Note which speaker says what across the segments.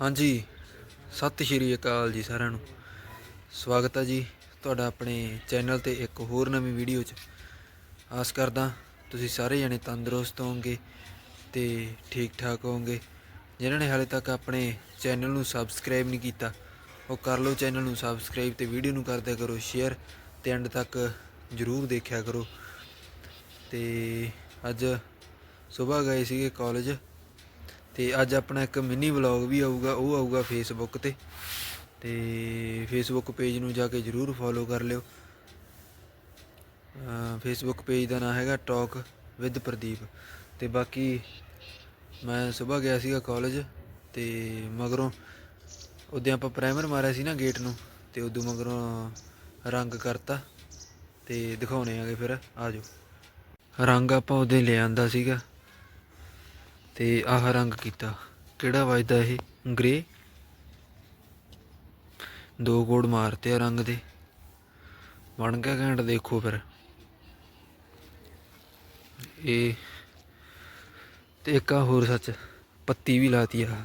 Speaker 1: ਹਾਂਜੀ। ਸਤਿ ਸ਼੍ਰੀ ਅਕਾਲ ਜੀ ਸਾਰਿਆਂ ਨੂੰ। ਸਵਾਗਤ ਹੈ ਜੀ ਤੁਹਾਡਾ ਆਪਣੇ ਚੈਨਲ ਤੇ ਇੱਕ ਹੋਰ ਨਵੀਂ ਵੀਡੀਓ 'ਚ। ਆਸ ਕਰਦਾ ਤੁਸੀਂ ਸਾਰੇ ਜਣੇ ਤੰਦਰੁਸਤ ਹੋਵੋਗੇ ਤੇ ਠੀਕ ਠਾਕ ਹੋਵੋਗੇ। ਜਿਨ੍ਹਾਂ ਨੇ ਹਾਲੇ ਤੱਕ ਆਪਣੇ ਚੈਨਲ ਨੂੰ ਸਬਸਕ੍ਰਾਈਬ ਨਹੀਂ ਕੀਤਾ, ਉਹ ਕਰ ਲਓ ਚੈਨਲ ਨੂੰ ਸਬਸਕ੍ਰਾਈਬ ਤੇ ਵੀਡੀਓ ਨੂੰ ਕਰਦਿਆ ਕਰੋ ਸ਼ੇਅਰ ਤੇ ਐਂਡ ਤੱਕ ਜਰੂਰ ਦੇਖਿਆ ਕਰੋ। ਤੇ ਅੱਜ ਸਵੇਰ ਗਏ ਸੀਗੇ ਕਾਲਜ। ਤੇ ਅੱਜ ਆਪਣਾ ਇੱਕ ਮਿੰਨੀ ਵਲੌਗ ਵੀ ਆਊਗਾ, ਉਹ ਆਊਗਾ ਫੇਸਬੁੱਕ ਤੇ। ਤੇ ਫੇਸਬੁੱਕ ਪੇਜ ਨੂੰ ਜਾ ਕੇ ਜਰੂਰ ਫੋਲੋ ਕਰ ਲਿਓ। ਫੇਸਬੁੱਕ ਪੇਜ ਦਾ ਨਾਮ ਹੈਗਾ ਟਾਕ ਵਿਦ ਪ੍ਰਦੀਪ। ਤੇ ਬਾਕੀ ਮੈਂ ਸਵੇਰ ਗਿਆ ਸੀਗਾ ਕਾਲਜ ਤੇ ਮਗਰੋਂ ਉਦੋਂ ਆਪਾਂ ਪ੍ਰਾਈਮਰ ਮਾਰਿਆ ਸੀ ਨਾ ਗੇਟ ਨੂੰ, ਤੇ ਉਦੋਂ ਮਗਰੋਂ ਰੰਗ ਕਰਤਾ। ਤੇ ਦਿਖਾਉਣੇ ਆਗੇ ਫਿਰ, ਆ ਜਾਓ। ਰੰਗ ਆਪਾਂ ਉਹਦੇ ਲੈ ਆਂਦਾ ਸੀਗਾ। ਤੇ ਆਹ ਰੰਗ ਕੀਤਾ। ਕਿਹੜਾ ਵੱਜਦਾ ਇਹ? ਗ੍ਰੇ? ਦੋ ਕੋਡ ਮਾਰਤੇ ਆ ਰੰਗ ਦੇ। ਬਣ ਗਿਆ ਘੈਂਟ, ਦੇਖੋ ਫਿਰ। ਇਹ ਤੇ ਇੱਕ ਆ ਹੋਰ ਸੱਚ, ਪੱਤੀ ਵੀ ਲਾਤੀ ਆ।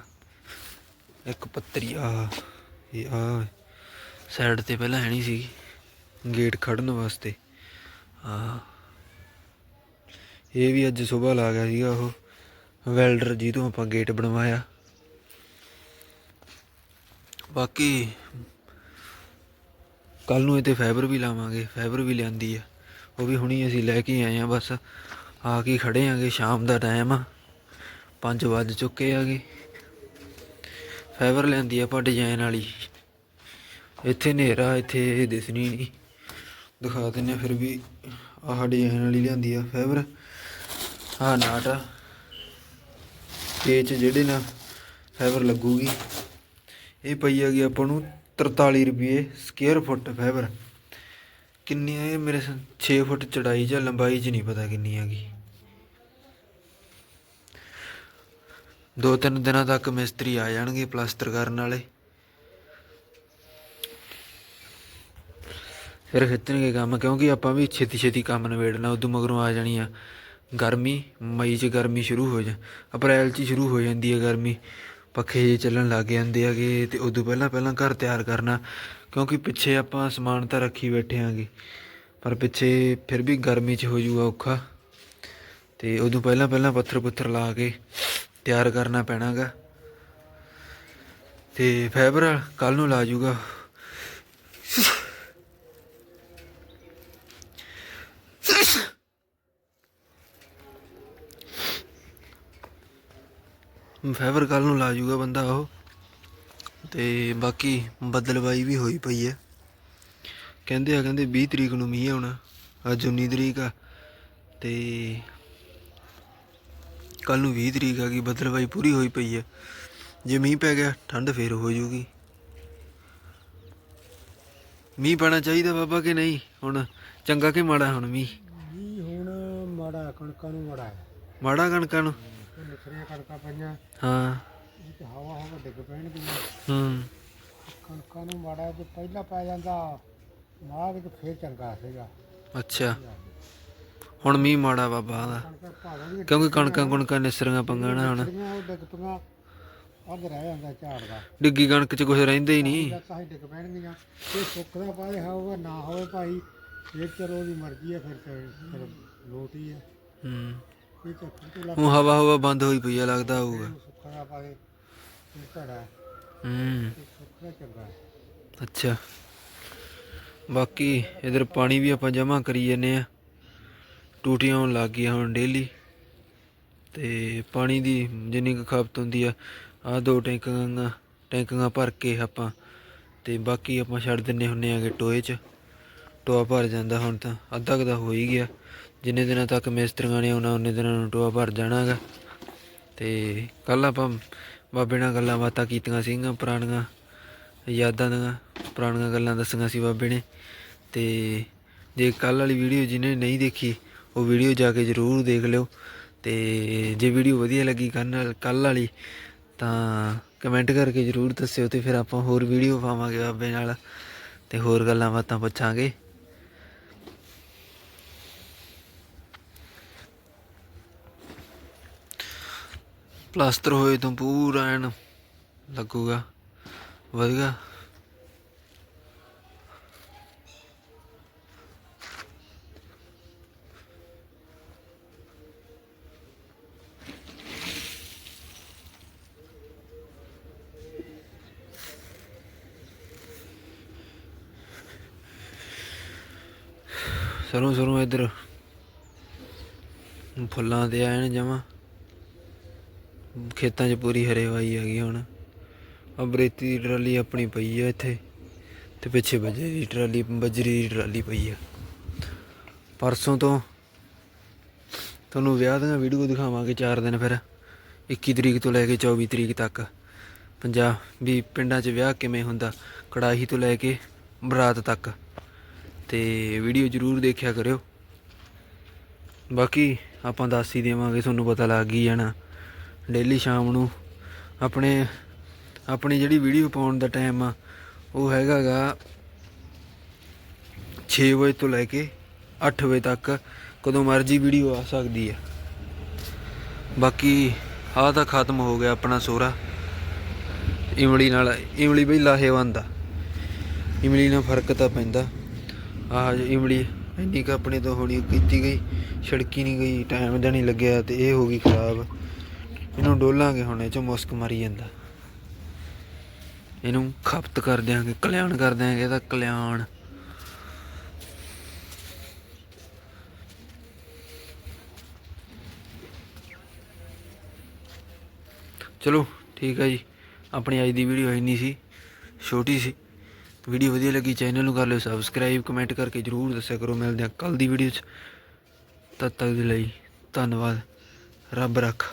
Speaker 1: ਇੱਕ ਪੱਤਰੀ ਆ ਇਹ ਆ ਸਾਈਡ ਤੇ ਪਹਿਲਾਂ ਹੈ ਨਹੀਂ ਸੀ ਗੇਟ ਖੜਨ ਵਾਸਤੇ। ਆ ਇਹ ਵੀ ਅੱਜ ਸਵੇਰ ਲਾ ਗਿਆ ਸੀਗਾ ਉਹ। ਵੈਲਡਰ ਜੀ ਤੋਂ ਆਪਾਂ ਗੇਟ ਬਣਵਾਇਆ। ਬਾਕੀ ਕੱਲ ਨੂੰ ਇਹ ਤੇ ਫਾਈਬਰ ਵੀ ਲਾਵਾਂਗੇ ਫਾਈਬਰ ਵੀ ਲਿਆਂਦੀ ਆ। ਉਹ ਵੀ ਹੁਣੀ ਅਸੀਂ ਲੈ ਕੇ ਆਏ ਆ, ਬਸ ਆ ਕੇ ਖੜੇ ਆਂਗੇ, ਸ਼ਾਮ ਦਾ ਟਾਈਮ ਆ। 5 ਵੱਜ ਚੁੱਕੇ ਆਗੇ। ਫਾਈਬਰ ਲਿਆਂਦੀ ਆ ਆਪਾਂ ਡਿਜ਼ਾਈਨ ਵਾਲੀ। ਇੱਥੇ ਹਨੇਰਾ, ਇੱਥੇ ਇਹ ਦਿਸਣੀ ਨਹੀਂ। ਦਿਖਾ ਦਿੰਨੇ ਫਿਰ ਵੀ ਆਹ ਡਿਜ਼ਾਈਨ ਵਾਲੀ ਲਿਆਂਦੀ ਆ ਫਾਈਬਰ ਆਹ ਨਾਟ ਆ। ਪੇਚ ਜਿਹੜੇ ਨਾਲ ਫਾਈਬਰ ਲੱਗੂਗੀ, ਇਹ ਪਈ ਹੈਗੀ ਆਪਾਂ ਨੂੰ 43 ਰੁਪਏ ਸਕੁਅਰ ਫੁੱਟ ਫਾਈਬਰ ਕਿੰਨੀ ਹੈ ਮੇਰੇ 6 ਫੁੱਟ ਚੜਾਈ ਜਾਂ ਲੰਬਾਈ 'ਚ ਨਹੀਂ ਪਤਾ ਕਿੰਨੀ ਹੈਗੀ। ਦੋ ਤਿੰਨ ਦਿਨਾਂ ਤੱਕ ਮਿਸਤਰੀ ਆ ਜਾਣਗੇ ਪਲਾਸਟਰ ਕਰਨ ਵਾਲੇ। ਫਿਰ ਖਿੱਚਣਗੇ ਕੰਮ, ਕਿਉਂਕਿ ਆਪਾਂ ਵੀ ਛੇਤੀ ਛੇਤੀ ਕੰਮ ਨਿਬੇੜਨਾ, ਉਦੋਂ ਮਗਰੋਂ ਆ ਜਾਣੀ ਆ ਗਰਮੀ, ਮਈ 'ਚ ਗਰਮੀ ਸ਼ੁਰੂ ਹੋ ਜਾ, ਅਪ੍ਰੈਲ 'ਚ ਹੀ ਸ਼ੁਰੂ ਹੋ ਜਾਂਦੀ ਹੈ ਗਰਮੀ। ਪੱਖੇ ਜੇ ਚੱਲਣ ਲੱਗ ਜਾਂਦੇ ਹੈਗੇ ਤੇ ਉਦੋਂ ਪਹਿਲਾਂ ਪਹਿਲਾਂ ਘਰ ਤਿਆਰ ਕਰਨਾ, ਕਿਉਂਕਿ ਪਿੱਛੇ ਆਪਾਂ ਸਮਾਨ ਤਾਂ ਰੱਖੀ ਬੈਠੇ ਆਂਗੇ ਪਰ ਪਿੱਛੇ ਫਿਰ ਵੀ ਗਰਮੀ 'ਚ ਹੋ ਜੂਗਾ ਔਖਾ। ਤੇ ਉਦੋਂ ਪਹਿਲਾਂ ਪਹਿਲਾਂ ਪੱਥਰ ਪੁੱਥਰ ਲਾ ਕੇ ਤਿਆਰ ਕਰਨਾ ਪੈਣਾਗਾ। ਤੇ ਫਾਈਬਰ ਕੱਲ ਨੂੰ ਲਾ ਜੂਗਾ ਫਾਈਬਰ ਕੱਲ ਨੂੰ ਲਾ ਜੂਗਾ ਬੰਦਾ ਉਹ। ਤੇ ਬਾਕੀ ਬੱਦਲਵਾਈ ਵੀ ਹੋਈ ਪਈ ਹੈ। ਕਹਿੰਦੇ ਆ ਕਹਿੰਦੇ 20 ਤਰੀਕ ਨੂੰ ਮੀਂਹ ਆਉਣਾ ਅੱਜ 19 ਤਰੀਕ ਆ। ਤੇ ਕੱਲ ਨੂੰ 20 ਤਰੀਕ ਆ ਗਈ ਬੱਦਲਵਾਈ ਪੂਰੀ ਹੋਈ ਪਈ ਹੈ। ਜੇ ਮੀਂਹ ਪੈ ਗਿਆ ਠੰਡ ਫੇਰ ਹੋ ਜੂਗੀ। ਮੀਂਹ ਪੈਣਾ ਚਾਹੀਦਾ ਬਾਬਾ ਕਿ ਨਹੀਂ? ਹੁਣ ਚੰਗਾ ਕਿ ਮਾੜਾ ਹੁਣ ਮੀਂਹ?
Speaker 2: ਵੀ ਹੁਣ ਮਾੜਾ ਕਣਕਾਂ ਨੂੰ ਮਾੜਾ
Speaker 1: ਮਾੜਾ ਕਣਕਾਂ ਨੂੰ?
Speaker 2: ਨਿਖਰੀਆਂ ਕਣਕਾਂ ਪਈਆਂ।
Speaker 1: ਹਾਂ।
Speaker 2: ਇਹ ਤੇ ਹਵਾ ਹਵਾ ਡਿੱਗ ਪੈਣਗੀਆਂ
Speaker 1: ਹੂੰ।
Speaker 2: ਕਣਕਾਂ ਨੂੰ ਮਾੜਾ ਜੇ ਪਹਿਲਾਂ ਪੈ ਜਾਂਦਾ ਮਾਘ ਚ ਫੇਰ ਚੰਗਾ ਸੀਗਾ।
Speaker 1: ਅੱਛਾ। ਹੁਣ ਮੀਂਹ ਮਾੜਾ ਦਾ।
Speaker 2: ਵੀ
Speaker 1: ਕਿਉਂਕਿ ਕਣਕਾਂ ਕੁਣਕਾਂ ਨਿਸਰੀਆਂ ਪੰਗਾਂ ਨਾ ਹੁਣ।
Speaker 2: ਉਹ ਡਿੱਗ ਪਈਆਂ ਅੱਧ ਰਹਿ ਜਾਂਦਾ ਝਾੜ ਦਾ।
Speaker 1: ਡਿੱਗੀ ਕਣਕ 'ਚ ਕੁਝ ਰਹਿੰਦਾ ਹੀ ਨਹੀਂ।
Speaker 2: ਕਾਹੀ ਡਿੱਗ ਪੈਣਗੀਆਂ। ਜੇ ਸੁੱਕਦਾ ਹੋਊਗਾ ਨਾ ਹੋਵੇ ਭਾਈ ਇਹ ਚਲੋ ਉਹਦੀ ਮਰਜ਼ੀ ਹੈ ਫਿਰ ਤੇ ਲੋਟ ਹੀ ਹੈ।
Speaker 1: ਹੂੰ।
Speaker 2: ਇਹ ਚੱਕਰ ਤੋਂ ਲੱਗ
Speaker 1: ਹੁਣ ਹਵਾ ਹਵਾ ਬੰਦ ਹੋਈ ਪਈ ਆ, ਲੱਗਦਾ ਹੋਊਗਾ।
Speaker 2: ਸੁੱਕਦਾ ਪਾਏ ਇਹ ਝੜਾ
Speaker 1: ਹੂੰ।
Speaker 2: ਸੁੱਕਦਾ ਚੰਗਾ ਹੈ
Speaker 1: ਅੱਛਾ। ਬਾਕੀ ਇਧਰ ਪਾਣੀ ਵੀ ਆਪਾਂ ਜਮ੍ਹਾਂ ਕਰੀ ਜਾਂਦੇ ਆ। ਟੂਟੀਆਂ ਆਉਣ ਲੱਗ ਗਈਆਂ ਹੁਣ ਡੇਲੀ। ਤੇ ਪਾਣੀ ਦੀ ਜਿੰਨੀ ਕੁ ਖਪਤ ਹੁੰਦੀ ਆ ਆ ਦੋ ਟੈਂਕਾਂ ਟੈਂਕਾਂ ਭਰ ਕੇ ਆਪਾਂ ਤੇ ਬਾਕੀ ਆਪਾਂ ਛੱਡ ਦਿੰਨੇ ਹੁੰਨੇ ਆਗੇ ਟੋਏ 'ਚ। ਟੋਆ ਭਰ ਜਾਂਦਾ ਹੁਣ ਤਾਂ, ਅੱਧਾ ਕੁ ਹੋ ਹੀ ਗਿਆ। ਜਿੰਨੇ ਦਿਨਾਂ ਤੱਕ ਮਿਸਤਰੀਆਂ ਨੇ ਆਉਣਾ ਉਹਨੇ ਦਿਨਾਂ ਨੂੰ ਟੋਆ ਭਰ ਜਾਣਾਗਾ। ਤੇ ਕੱਲ ਆਪਾਂ ਬਾਬੇ ਨਾਲ ਗੱਲਾਂ ਬਾਤਾਂ ਕੀਤੀਆਂ ਸੀਗੀਆਂ ਪੁਰਾਣੀਆਂ, ਯਾਦਾਂ ਦੀਆਂ, ਪੁਰਾਣੀਆਂ ਗੱਲਾਂ ਦੱਸੀਆਂ ਸੀ ਬਾਬੇ ਨੇ। ਤੇ ਜੇ ਕੱਲ ਵਾਲੀ ਵੀਡੀਓ ਜਿਹਨੇ ਨਹੀਂ ਦੇਖੀ, ਉਹ ਵੀਡੀਓ ਜਾ ਕੇ ਜ਼ਰੂਰ ਦੇਖ ਲਿਓ। ਤੇ ਜੇ ਵੀਡੀਓ ਵਧੀਆ ਲੱਗੀ ਕੱਲ ਕੱਲ ਵਾਲੀ, ਤਾਂ ਕਮੈਂਟ ਕਰਕੇ ਜ਼ਰੂਰ ਦੱਸਿਓ ਤੇ ਫਿਰ ਆਪਾਂ ਹੋਰ ਵੀਡੀਓ ਪਾਵਾਂਗੇ ਬਾਬੇ ਨਾਲ। ਤੇ ਹੋਰ ਗੱਲਾਂ ਬਾਤਾਂ ਪੁੱਛਾਂਗੇ। ਪਲਾਸਟਰ ਹੋਏ ਤੋਂ ਪੂਰਾ ਐਨ ਲੱਗੂਗਾ। ਵਧੀਆ। ਸਰੋਂ ਸਰੋਂ ਇੱਧਰ ਫੁੱਲਾਂ ਤੇ ਆਏ ਨੇ ਜਮਾ। ਖੇਤਾਂ 'ਚ ਪੂਰੀ ਹਰੇਵਾਈ ਹੈਗੀ ਹੁਣ। ਆ ਬਰੇਤੀ ਦੀ ਟਰਾਲੀ ਆਪਣੀ ਪਈ ਆ ਇੱਥੇ ਤੇ ਪਿੱਛੇ ਬਜਰੀ ਦੀ ਟਰਾਲੀ, ਬਜਰੀ ਦੀ ਟਰਾਲੀ ਪਈ ਆ। ਪਰਸੋਂ ਤੋਂ ਤੁਹਾਨੂੰ ਵਿਆਹ ਦੀਆਂ ਵੀਡੀਓ ਦਿਖਾਵਾਂਗੇ 4 ਦਿਨ ਫਿਰ 21 ਤਰੀਕ ਤੋਂ ਲੈ ਕੇ 24 ਤਰੀਕ ਤੱਕ। ਪੰਜਾਬ ਵੀ ਪਿੰਡਾਂ 'ਚ ਵਿਆਹ ਕਿਵੇਂ ਹੁੰਦਾ, ਕੜਾਹੀ ਤੋਂ ਲੈ ਕੇ ਬਰਾਤ ਤੱਕ। ਤੇ ਵੀਡੀਓ ਜਰੂਰ ਦੇਖਿਆ ਕਰਿਓ। ਬਾਕੀ ਆਪਾਂ ਦੱਸ ਹੀ ਦੇਵਾਂਗੇ, ਤੁਹਾਨੂੰ ਪਤਾ ਲੱਗ ਹੀ ਜਾਣਾ। ਡੇਲੀ ਸ਼ਾਮ ਨੂੰ ਆਪਣੇ, ਆਪਣੀ ਜਿਹੜੀ ਵੀਡੀਓ ਪਾਉਣ ਦਾ ਟਾਈਮ ਆ, ਉਹ ਹੈਗਾਗਾ 6 ਵਜੇ ਤੋਂ ਲੈ ਕੇ 8 ਵਜੇ ਤੱਕ ਕਦੋਂ ਮਰਜ਼ੀ ਵੀਡੀਓ ਆ ਸਕਦੀ ਆ। ਬਾਕੀ ਆਹ ਤਾਂ ਖਤਮ ਹੋ ਗਿਆ ਆਪਣਾ ਸੋਰਾ ਇਮਲੀ ਨਾਲ, ਇਮਲੀ ਬਈ ਲਾਹੇਵੰਦ ਆ। ਇਮਲੀ ਨਾਲ ਫ਼ਰਕ ਤਾਂ ਪੈਂਦਾ। ਆਹ ਜੋ ਇਮਲੀ ਇੰਨੀ ਕੁ ਆਪਣੇ ਤੋਂ ਹੋਣੀ ਕੀਤੀ ਗਈ, ਛੜਕੀ ਨਹੀਂ ਗਈ ਟਾਈਮ ਦਾ ਨਹੀਂ ਲੱਗਿਆ ਤੇ ਇਹ ਹੋ ਗਈ ਖਰਾਬ। ਇਹਨੂੰ ਡੋਲਾਂਗੇ ਹੁਣ, ਇਹ ਚੋਂ ਮੁਸਕ ਮਰੀ ਜਾਂਦਾ। ਇਹਨੂੰ ਖਪਤ ਕਰ ਦਿਆਂਗੇ, ਕਲਿਆਣ ਕਰ ਦਿਆਂਗੇ, ਇਹਦਾ ਕਲਿਆਣ। ਚਲੋ, ਠੀਕ ਹੈ ਜੀ। ਆਪਣੀ ਅੱਜ ਦੀ ਵੀਡੀਓ ਇੰਨੀ ਸੀ, ਛੋਟੀ ਸੀ। ਵੀਡੀਓ ਵਧੀਆ ਲੱਗੀ, ਚੈਨਲ ਨੂੰ ਕਰ ਲਿਓ ਸਬਸਕ੍ਰਾਈਬ, ਕਮੈਂਟ ਕਰਕੇ ਜਰੂਰ ਦੱਸਿਆ ਕਰੋ। ਮਿਲਦੇ ਹਾਂ ਕੱਲ ਦੀ ਵੀਡੀਓ 'ਚ। ਤਦ ਤੱਕ ਦੇ ਲਈ ਧੰਨਵਾਦ। ਰੱਬ ਰੱਖ।